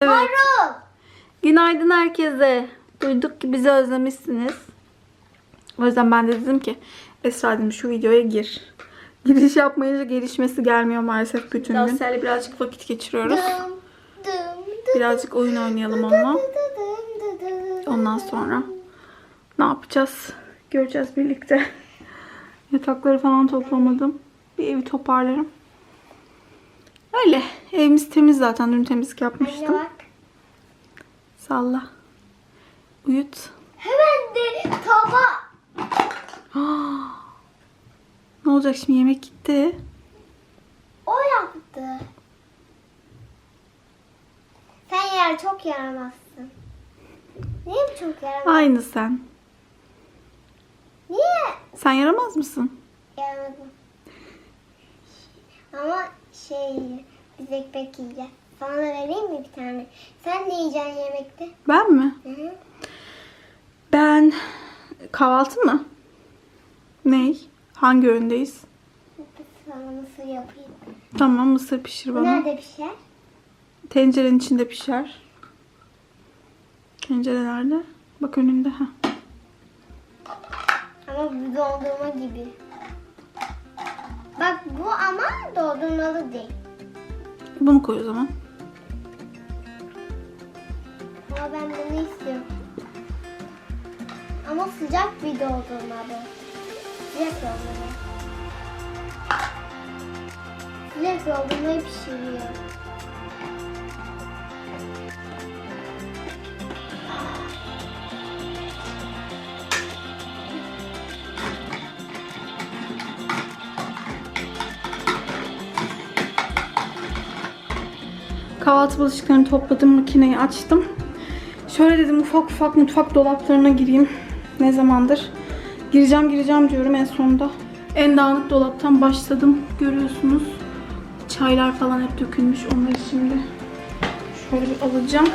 Evet. Marul. Günaydın herkese. Duyduk ki bizi özlemişsiniz. O yüzden ben de dedim ki Esra dedim şu videoya gir. Giriş yapmayınca gelişmesi gelmiyor maalesef bütün gün. Aslı'yla birazcık vakit geçiriyoruz. Birazcık oyun oynayalım onunla. Ondan sonra ne yapacağız? Göreceğiz birlikte. Yatakları falan toplamadım. Bir evi toparlarım. Öyle. Evimiz temiz zaten. Dün temizlik Anne yapmıştım. bak. Salla. Uyut. Hemen de tava. Ne olacak şimdi yemek gitti. O yaptı. Sen yer çok yaramazsın. Niye bu çok yaramaz? Aynı sen. Niye Sen yaramaz mısın? yaramadım? Ama şey biz ekmek yiyeceğiz. Sana da vereyim mi bir tane? Sen ne yiyeceksin yemekte? Ben mi? Hı hı. Ben kahvaltı mı? Ney? Hangi öğündeyiz? Sana mısır yapayım. Tamam mısır pişir bana. nerede pişer? Tencerenin içinde pişer. Tencere nerede? Bak önünde. ha. Ama bu dondurma gibi. Bak bu ama dondurmalı değil. Bunu koy o zaman. Ama ben bunu istiyorum. Ama sıcak bir dondurma bu. Sıcak dondurma. Sıcak dondurmayı pişiriyor. Kahvaltı bulaşıklarını topladım. Makineyi açtım. Şöyle dedim ufak ufak mutfak dolaplarına gireyim. Ne zamandır? Gireceğim gireceğim diyorum en sonunda. En dağınık dolaptan başladım. Görüyorsunuz. Çaylar falan hep dökülmüş. Onları şimdi şöyle bir alacağım.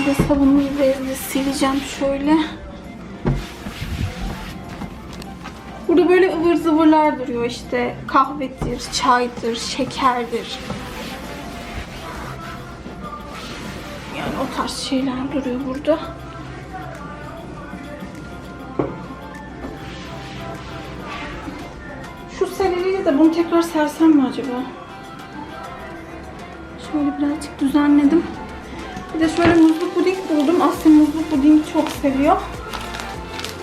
Bir de sabunlu bezle sileceğim şöyle. Burada böyle ıvır zıvırlar duruyor işte. Kahvedir, çaydır, şekerdir. Yani o tarz şeyler duruyor burada. Şu seleriyle de bunu tekrar sersem mi acaba? Şöyle birazcık düzenledim. Bir de şöyle muzlu puding buldum. Asya muzlu pudingi çok seviyor.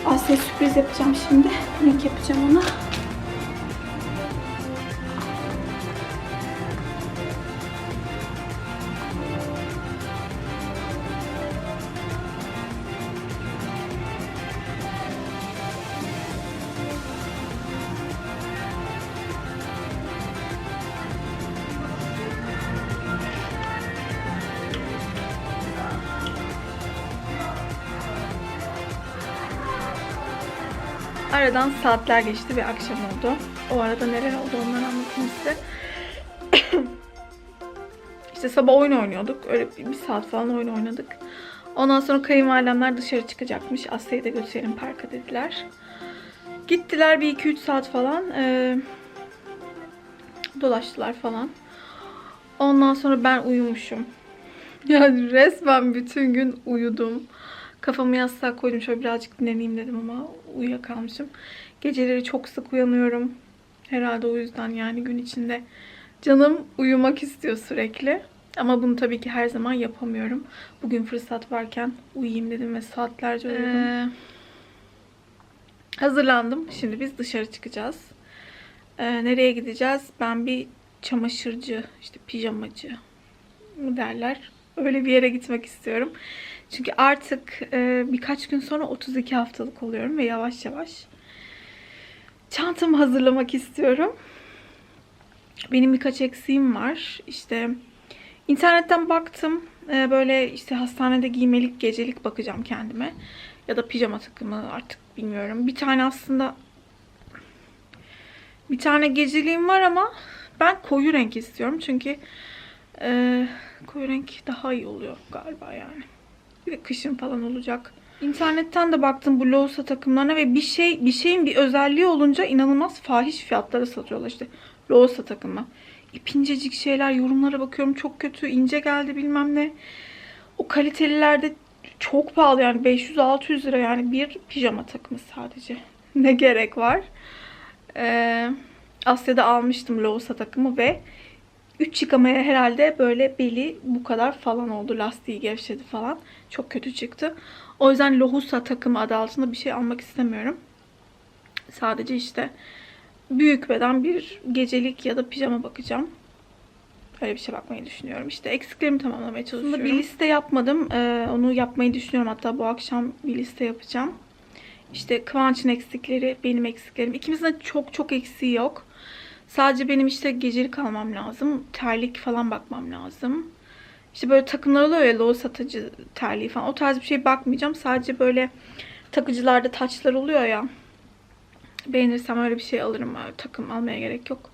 Asya sürpriz yapacağım şimdi. Puding yapacağım ona. Aradan saatler geçti ve akşam oldu. O arada neler oldu onları anlatayım size. işte sabah oyun oynuyorduk. Öyle bir, saat falan oyun oynadık. Ondan sonra kayınvalidemler dışarı çıkacakmış. Asya'yı da götürelim parka dediler. Gittiler bir 2-3 saat falan. Ee, dolaştılar falan. Ondan sonra ben uyumuşum. Yani resmen bütün gün uyudum. Kafamı yastığa koydum şöyle birazcık dinleneyim dedim ama uyuyakalmışım. Geceleri çok sık uyanıyorum. Herhalde o yüzden yani gün içinde canım uyumak istiyor sürekli. Ama bunu tabii ki her zaman yapamıyorum. Bugün fırsat varken uyuyayım dedim ve saatlerce uyudum. Ee, hazırlandım. Şimdi biz dışarı çıkacağız. Ee, nereye gideceğiz? Ben bir çamaşırcı, işte pijamacı mı derler. Öyle bir yere gitmek istiyorum. Çünkü artık e, birkaç gün sonra 32 haftalık oluyorum ve yavaş yavaş çantamı hazırlamak istiyorum. Benim birkaç eksiğim var. İşte internetten baktım. E, böyle işte hastanede giymelik gecelik bakacağım kendime. Ya da pijama takımı artık bilmiyorum. Bir tane aslında bir tane geceliğim var ama ben koyu renk istiyorum. Çünkü e, koyu renk daha iyi oluyor galiba yani. De kışın falan olacak. İnternetten de baktım bu Loğusa takımlarına ve bir şey bir şeyin bir özelliği olunca inanılmaz fahiş fiyatlara satıyorlar işte. Loğusa takımı. İpincecik şeyler yorumlara bakıyorum çok kötü ince geldi bilmem ne. O kalitelilerde çok pahalı yani 500-600 lira yani bir pijama takımı sadece. ne gerek var? Ee, Asya'da almıştım Loğusa takımı ve 3 yıkamaya herhalde böyle beli bu kadar falan oldu. Lastiği gevşedi falan. Çok kötü çıktı. O yüzden Lohusa takımı adı altında bir şey almak istemiyorum. Sadece işte büyük beden bir gecelik ya da pijama bakacağım. Öyle bir şey bakmayı düşünüyorum. İşte eksiklerimi tamamlamaya çalışıyorum. bir liste yapmadım. Ee, onu yapmayı düşünüyorum. Hatta bu akşam bir liste yapacağım. İşte Kıvanç'ın eksikleri, benim eksiklerim. İkimizin de çok çok eksiği yok. Sadece benim işte gecelik almam lazım. Terlik falan bakmam lazım. İşte böyle takımlar oluyor ya low satıcı terliği falan. O tarz bir şey bakmayacağım. Sadece böyle takıcılarda taçlar oluyor ya. Beğenirsem öyle bir şey alırım. Takım almaya gerek yok.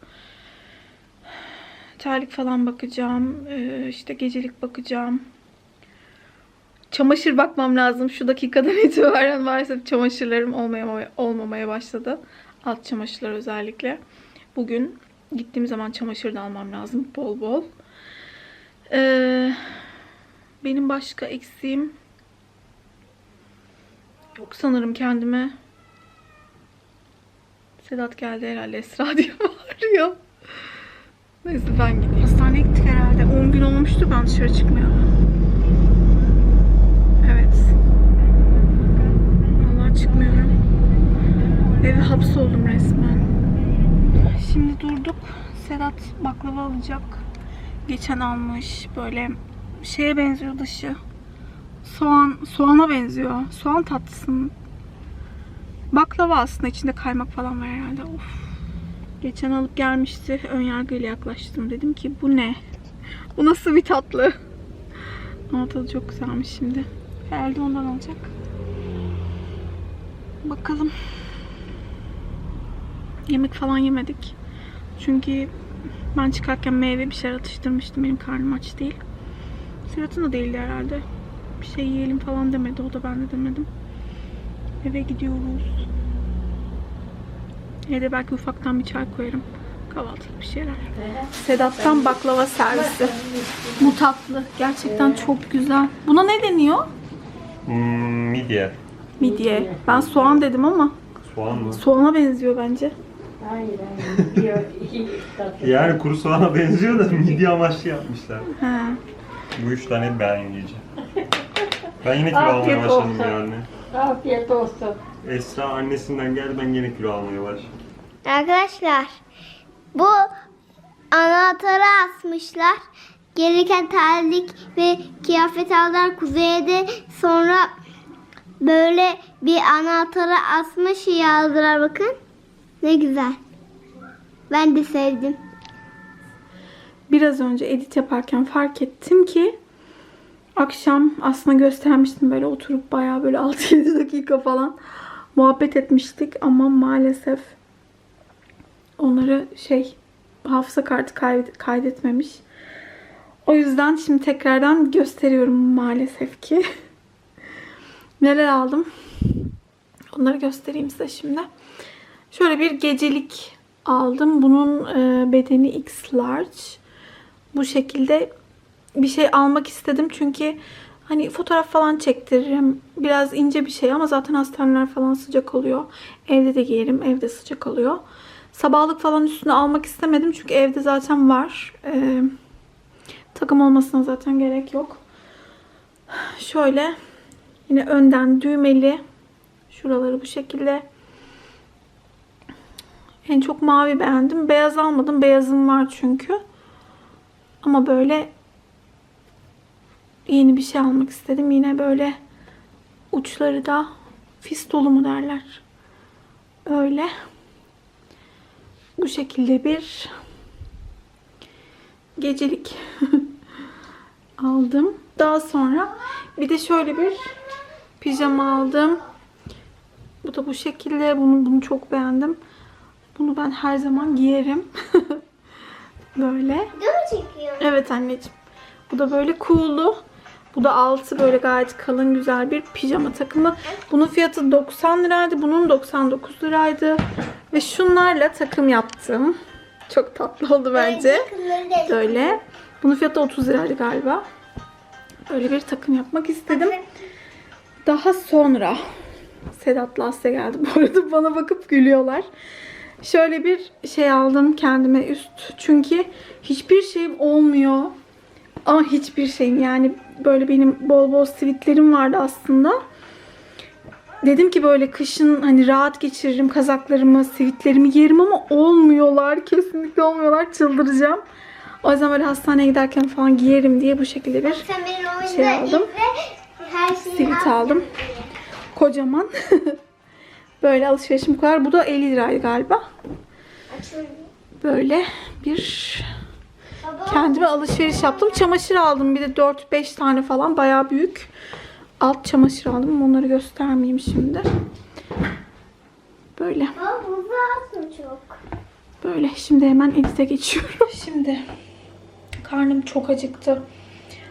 Terlik falan bakacağım. Ee, işte gecelik bakacağım. Çamaşır bakmam lazım. Şu dakikadan itibaren maalesef çamaşırlarım olmaya, olmamaya başladı. Alt çamaşırlar özellikle. Bugün gittiğim zaman çamaşır da almam lazım. Bol bol. Ee, benim başka eksiğim yok sanırım kendime. Sedat geldi herhalde Esra diye bağırıyor. Neyse ben gideyim. Hastaneye gittik herhalde. 10 gün olmuştu ben dışarı çıkmayalı. Evet. Vallahi çıkmıyorum. Eve hapsoldum resmen. Şimdi durduk. Sedat baklava alacak. Geçen almış. Böyle şeye benziyor dışı. Soğan, soğana benziyor. Soğan tatlısının. Baklava aslında içinde kaymak falan var herhalde. Of. Geçen alıp gelmişti. Ön yargıyla yaklaştım. Dedim ki bu ne? Bu nasıl bir tatlı? Ama tadı çok güzelmiş şimdi. Herhalde ondan alacak. Bakalım. Yemek falan yemedik. Çünkü ben çıkarken meyve bir şeyler atıştırmıştım. Benim karnım aç değil. Sedat'ın da değildi herhalde. Bir şey yiyelim falan demedi. O da ben de demedim. Eve gidiyoruz. Evde belki ufaktan bir çay koyarım. Kahvaltılık bir şeyler. Sedat'tan baklava servisi. Bu tatlı. Gerçekten çok güzel. Buna ne deniyor? Hmm, midye. Midye. Ben soğan dedim ama Soğan mı? soğana benziyor bence. Hayır hayır. Tatlı. Yani kuru soğana benziyor da midye amaçlı yapmışlar. He. Bu üç tane ben yiyeceğim. Ben yine kilo Afiyet almaya başladım olsun. yani. Afiyet olsun. Esra annesinden geldi ben yine kilo almaya başladım. Arkadaşlar bu anahtarı asmışlar. Gelirken terlik ve kıyafet aldılar kuzeye de sonra böyle bir anahtarı asmış yazdılar bakın. Ne güzel. Ben de sevdim. Biraz önce edit yaparken fark ettim ki akşam aslında göstermiştim böyle oturup bayağı böyle 6-7 dakika falan muhabbet etmiştik ama maalesef onları şey hafıza kartı kaydet- kaydetmemiş. O yüzden şimdi tekrardan gösteriyorum maalesef ki. Neler aldım? Onları göstereyim size şimdi. Şöyle bir gecelik aldım. Bunun e, bedeni X large. Bu şekilde bir şey almak istedim çünkü hani fotoğraf falan çektiririm. Biraz ince bir şey ama zaten hastaneler falan sıcak oluyor. Evde de giyerim. Evde sıcak oluyor. Sabahlık falan üstüne almak istemedim çünkü evde zaten var. Ee, takım olmasına zaten gerek yok. Şöyle yine önden düğmeli. Şuraları bu şekilde. En çok mavi beğendim. Beyaz almadım. Beyazım var çünkü. Ama böyle yeni bir şey almak istedim. Yine böyle uçları da fistolu mu derler. Öyle. Bu şekilde bir gecelik aldım. Daha sonra bir de şöyle bir pijama aldım. Bu da bu şekilde. Bunu, bunu çok beğendim. Bunu ben her zaman giyerim. böyle. Çekiyor? Evet anneciğim. Bu da böyle cool'lu. Bu da altı böyle gayet kalın güzel bir pijama takımı. Bunun fiyatı 90 liraydı. Bunun 99 liraydı. Ve şunlarla takım yaptım. Çok tatlı oldu bence. Böyle. Bunun fiyatı 30 liraydı galiba. Öyle bir takım yapmak istedim. Daha sonra Sedat'la Asya geldi. Bu arada bana bakıp gülüyorlar. Şöyle bir şey aldım kendime üst. Çünkü hiçbir şeyim olmuyor. Ama hiçbir şeyim yani böyle benim bol bol sivitlerim vardı aslında. Dedim ki böyle kışın hani rahat geçiririm kazaklarımı, sivitlerimi giyerim ama olmuyorlar. Kesinlikle olmuyorlar. Çıldıracağım. O yüzden böyle hastaneye giderken falan giyerim diye bu şekilde bir Şey aldım. sivit al. aldım. Kocaman. böyle alışverişim bu kadar. Bu da 50 liraydı galiba. Böyle bir Baba. kendime alışveriş yaptım. Çamaşır aldım bir de 4-5 tane falan bayağı büyük. Alt çamaşır aldım. Onları göstermeyeyim şimdi. Böyle. Böyle. Şimdi hemen edite geçiyorum. Şimdi karnım çok acıktı.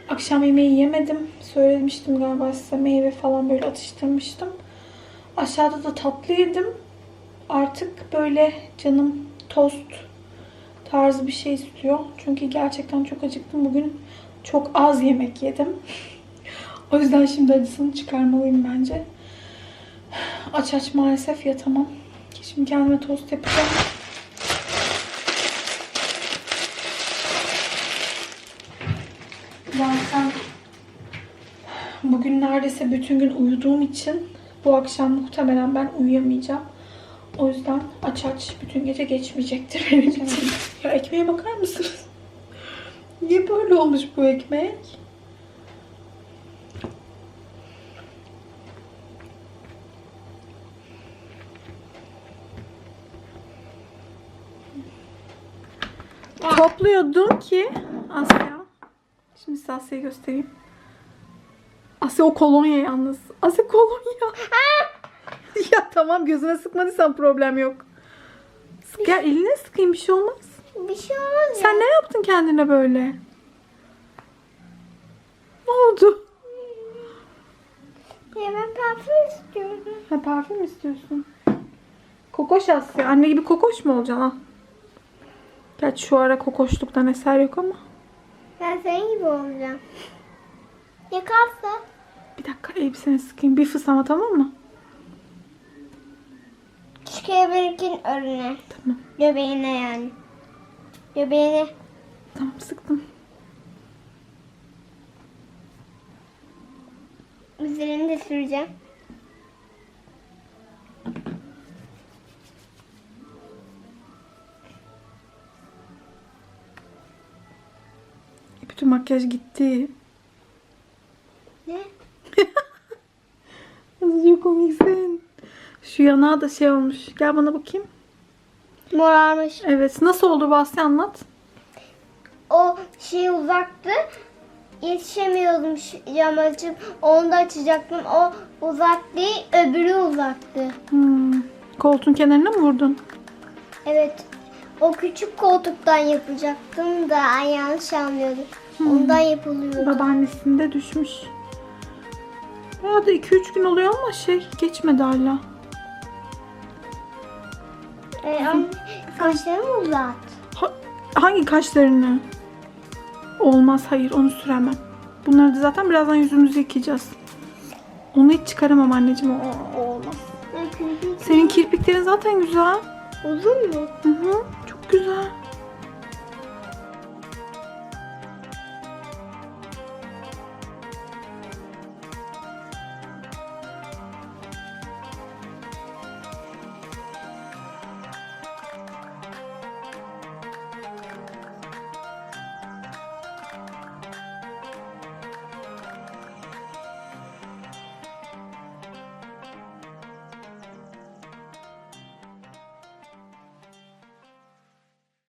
Akşam yemeği yemedim. Söylemiştim galiba size meyve falan böyle atıştırmıştım. Aşağıda da tatlı yedim. Artık böyle canım tost tarzı bir şey istiyor. Çünkü gerçekten çok acıktım. Bugün çok az yemek yedim. o yüzden şimdi acısını çıkarmalıyım bence. Aç aç maalesef yatamam. Şimdi kendime tost yapacağım. Zaten bugün neredeyse bütün gün uyuduğum için bu akşam muhtemelen ben uyuyamayacağım. O yüzden aç aç bütün gece geçmeyecektir benim için. Ya ekmeğe bakar mısınız? Niye böyle olmuş bu ekmek? Topluyordum ki Asya. Şimdi size Asya'yı göstereyim. Asya o kolonya yalnız. Asya kolonya. ya tamam gözüne sıkmadıysan problem yok. Sık ya eline sıkayım bir şey olmaz. Bir şey olmaz ya. Sen ne yaptın kendine böyle? Ne oldu? Ya ben parfüm istiyorum. Ha parfüm istiyorsun? Kokoş Asya. Anne gibi kokoş mu olacaksın ha? Gerçi şu ara kokoşluktan eser yok ama. Ben senin gibi olacağım. Yakarsa Bir dakika elbiseni sıkayım. Bir fıs ama tamam mı? çıkabilirken önüne. Tamam. Göbeğine yani. Göbeğine. Tamam sıktım. Üzerini de süreceğim. Bütün makyaj gitti. Ne? Azıcık komiksin. Şu yanağı da şey olmuş. Gel bana bakayım. Morarmış. Evet. Nasıl oldu Basri anlat. O şey uzaktı. Yetişemiyordum şu yamacım. Onu da açacaktım. O uzak değil, öbürü uzaktı. Hmm. Koltuğun kenarına mı vurdun? Evet. O küçük koltuktan yapacaktım da yanlış anlıyordum. Ondan yapılıyordu. Babaannesinde düşmüş. Ya da 2-3 gün oluyor ama şey geçmedi hala. Ee, anne, kaşlarımı uzat. Ha- hangi kaşlarını? Olmaz hayır onu süremem. Bunları da zaten birazdan yüzümüzü yıkayacağız. Onu hiç çıkaramam anneciğim. O, o olmaz. Senin kirpiklerin zaten güzel. Uzun mu? Hı hı, çok güzel.